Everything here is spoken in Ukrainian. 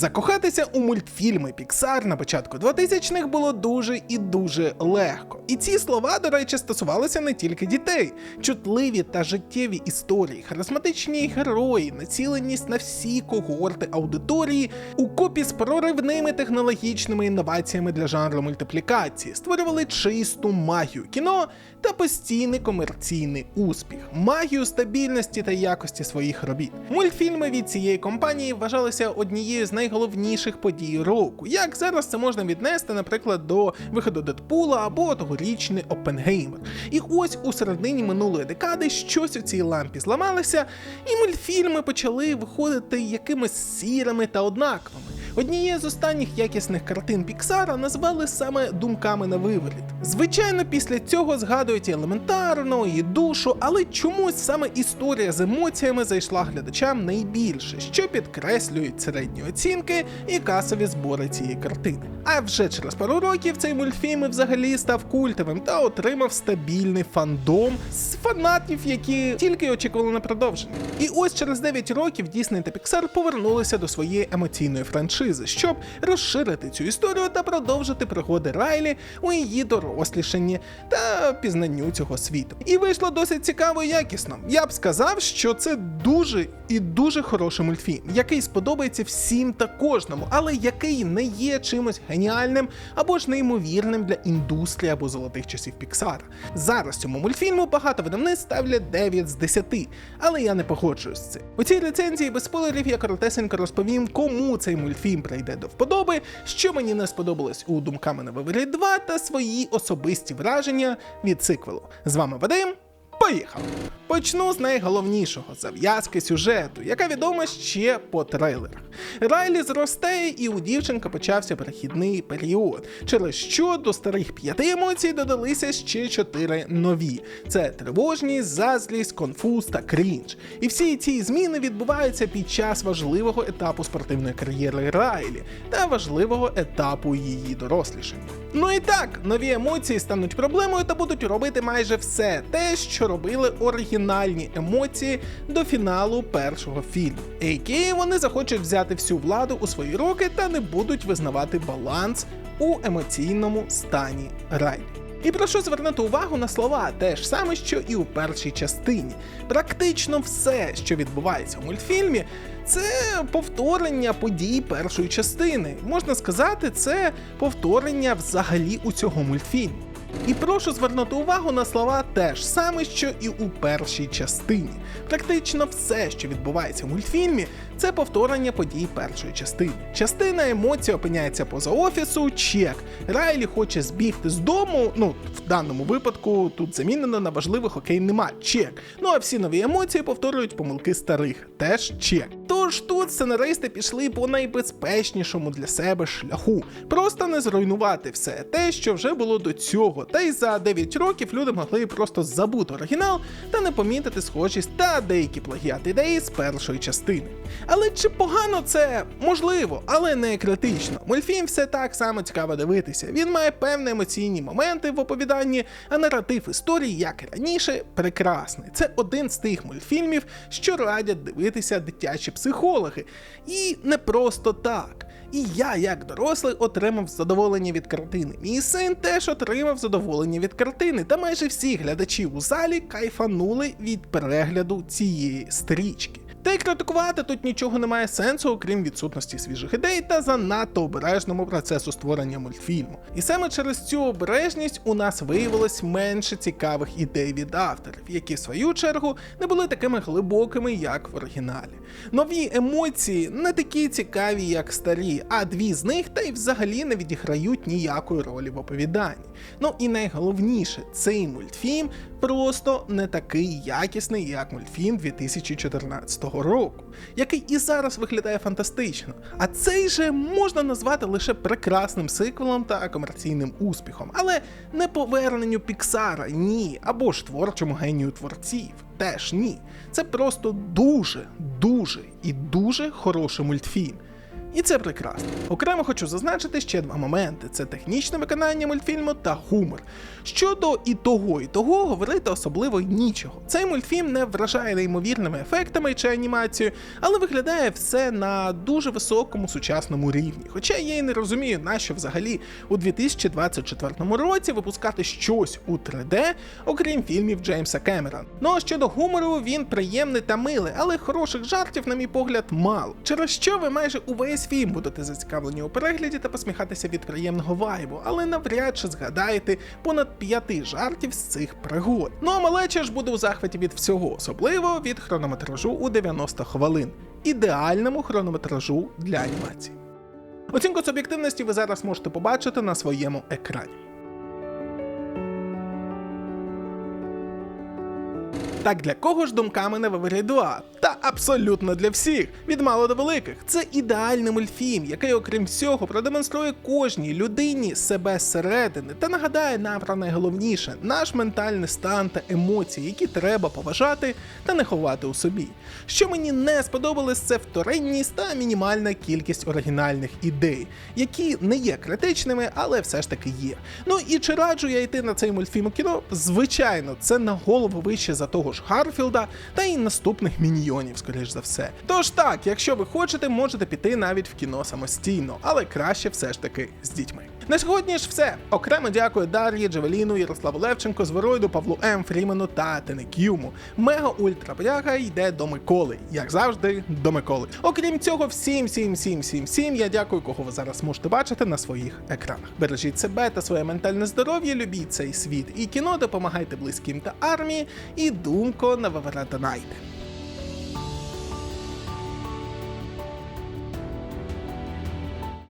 Закохатися у мультфільми Pixar на початку 2000-х було дуже і дуже легко. І ці слова, до речі, стосувалися не тільки дітей. Чутливі та життєві історії, харизматичні герої, націленість на всі когорти аудиторії у копі з проривними технологічними інноваціями для жанру мультиплікації створювали чисту магію кіно та постійний комерційний успіх, магію стабільності та якості своїх робіт. Мультфільми від цієї компанії вважалися однією з найголовніших подій року. Як зараз це можна віднести, наприклад, до виходу Дедпула або тогорічний Опенгеймер. І ось у середині минулої декади щось у цій лампі зламалося, і мультфільми почали виходити якимись сірими та однаковими. Однією з останніх якісних картин Піксара назвали саме думками на виворіт. Звичайно, після цього згадують і елементарно, і душу, але чомусь саме історія з емоціями зайшла глядачам найбільше, що підкреслюють середні оцінки і касові збори цієї картини. А вже через пару років цей мультфільм взагалі став культовим та отримав стабільний фандом з фанатів, які тільки очікували на продовження. І ось через 9 років Disney та Pixar повернулися до своєї емоційної франшизи, щоб розширити цю історію та продовжити пригоди Райлі у її дорослішанні та пізнанню цього світу. І вийшло досить цікаво і якісно. Я б сказав, що це дуже і дуже хороший мультфільм, який сподобається всім та кожному, але який не є чимось геніальним або ж неймовірним для індустрії або золотих часів Піксара. Зараз цьому мультфільму багато видавництв ставлять 9 з 10, але я не погоджуюсь з цим. У цій рецензії без спойлерів я коротесенько розповім, кому цей мультфільм прийде до вподоби, що мені не сподобалось у думками на виворі 2 та свої особисті враження від сиквелу. З вами Вадим. Поїхали! Почну з найголовнішого зав'язки сюжету, яка відома ще по трейлерах. Райлі зросте, і у дівчинка почався перехідний період, через що до старих п'яти емоцій додалися ще чотири нові: це тривожність, зазлість, конфуз та крінж. І всі ці зміни відбуваються під час важливого етапу спортивної кар'єри Райлі та важливого етапу її дорослішання. Ну і так, нові емоції стануть проблемою та будуть робити майже все те, що робили оригінальні емоції до фіналу першого фільму. Які вони захочуть взяти всю владу у свої руки та не будуть визнавати баланс у емоційному стані Райлі. І прошу звернути увагу на слова, те ж саме, що і у першій частині. Практично все, що відбувається у мультфільмі, це повторення подій першої частини. Можна сказати, це повторення взагалі у цього мультфільму. І прошу звернути увагу на слова те ж саме, що і у першій частині. Практично все, що відбувається в мультфільмі, це повторення подій першої частини. Частина емоцій опиняється поза офісу, чек. Райлі хоче збігти з дому. Ну, в даному випадку тут замінено на важливий хокейний матч, чек. Ну а всі нові емоції повторюють помилки старих, теж чек. Тож тут сценаристи пішли по найбезпечнішому для себе шляху. Просто не зруйнувати все те, що вже було до цього. Та й за 9 років люди могли просто забути оригінал та не помітити схожість та деякі плагіат ідеї з першої частини. Але чи погано це можливо, але не критично. Мультфільм все так само цікаво дивитися. Він має певні емоційні моменти в оповіданні, а наратив історії, як і раніше, прекрасний. Це один з тих мультфільмів, що радять дивитися дитячі психологи. І не просто так. І я, як дорослий, отримав задоволення від картини. Мій син теж отримав задоволення від картини, та майже всі глядачі у залі кайфанули від перегляду цієї стрічки. Та й критикувати тут нічого немає сенсу, окрім відсутності свіжих ідей та занадто обережному процесу створення мультфільму. І саме через цю обережність у нас виявилось менше цікавих ідей від авторів, які в свою чергу не були такими глибокими, як в оригіналі. Нові емоції не такі цікаві, як старі, а дві з них та й взагалі не відіграють ніякої ролі в оповіданні. Ну і найголовніше, цей мультфільм просто не такий якісний, як мультфільм 2014 року, який і зараз виглядає фантастично. А цей же можна назвати лише прекрасним сиквелом та комерційним успіхом, але не поверненню Піксара, ні, або ж творчому генію творців. Теж ні. Це просто дуже, дуже і дуже хороший мультфільм. І це прекрасно. Окремо хочу зазначити ще два моменти: це технічне виконання мультфільму та гумор. Щодо і того, і того говорити особливо й нічого. Цей мультфільм не вражає неймовірними ефектами чи анімацією, але виглядає все на дуже високому сучасному рівні. Хоча я і не розумію, нащо взагалі у 2024 році випускати щось у 3D, окрім фільмів Джеймса Кемерона. Ну а щодо гумору, він приємний та милий, але хороших жартів, на мій погляд, мало. Через що ви майже увесь фільм будете зацікавлені у перегляді та посміхатися від приємного вайбу, але навряд чи згадаєте понад п'яти жартів з цих пригод. Ну а малеча ж буде у захваті від всього, особливо від хронометражу у 90 хвилин, ідеальному хронометражу для анімації. Оцінку суб'єктивності ви зараз можете побачити на своєму екрані. Так для кого ж думками не вибере 2? Та абсолютно для всіх, від мало до великих. Це ідеальний мультфільм, який, окрім всього, продемонструє кожній людині себе зсередини та нагадає нам про найголовніше наш ментальний стан та емоції, які треба поважати та не ховати у собі. Що мені не сподобалось, це вторинність та мінімальна кількість оригінальних ідей, які не є критичними, але все ж таки є. Ну і чи раджу я йти на цей мультфільм у кіно? Звичайно, це на голову вище за того ж Гарфілда та й наступних міньйонів, скоріш за все. Тож так, якщо ви хочете, можете піти навіть в кіно самостійно, але краще все ж таки з дітьми. На сьогодні ж все. Окремо дякую Дар'ї, Джавеліну, Ярославу Левченко, Звероїду, Павлу М, Фрімену та Тенекюму. Мега ультра пряга йде до Миколи, як завжди, до Миколи. Окрім цього, всім, всім, всім, всім, всім я дякую, кого ви зараз можете бачити на своїх екранах. Бережіть себе та своє ментальне здоров'я, любіть цей світ і кіно, допомагайте близьким та армії, і думко на Ваверетонайте.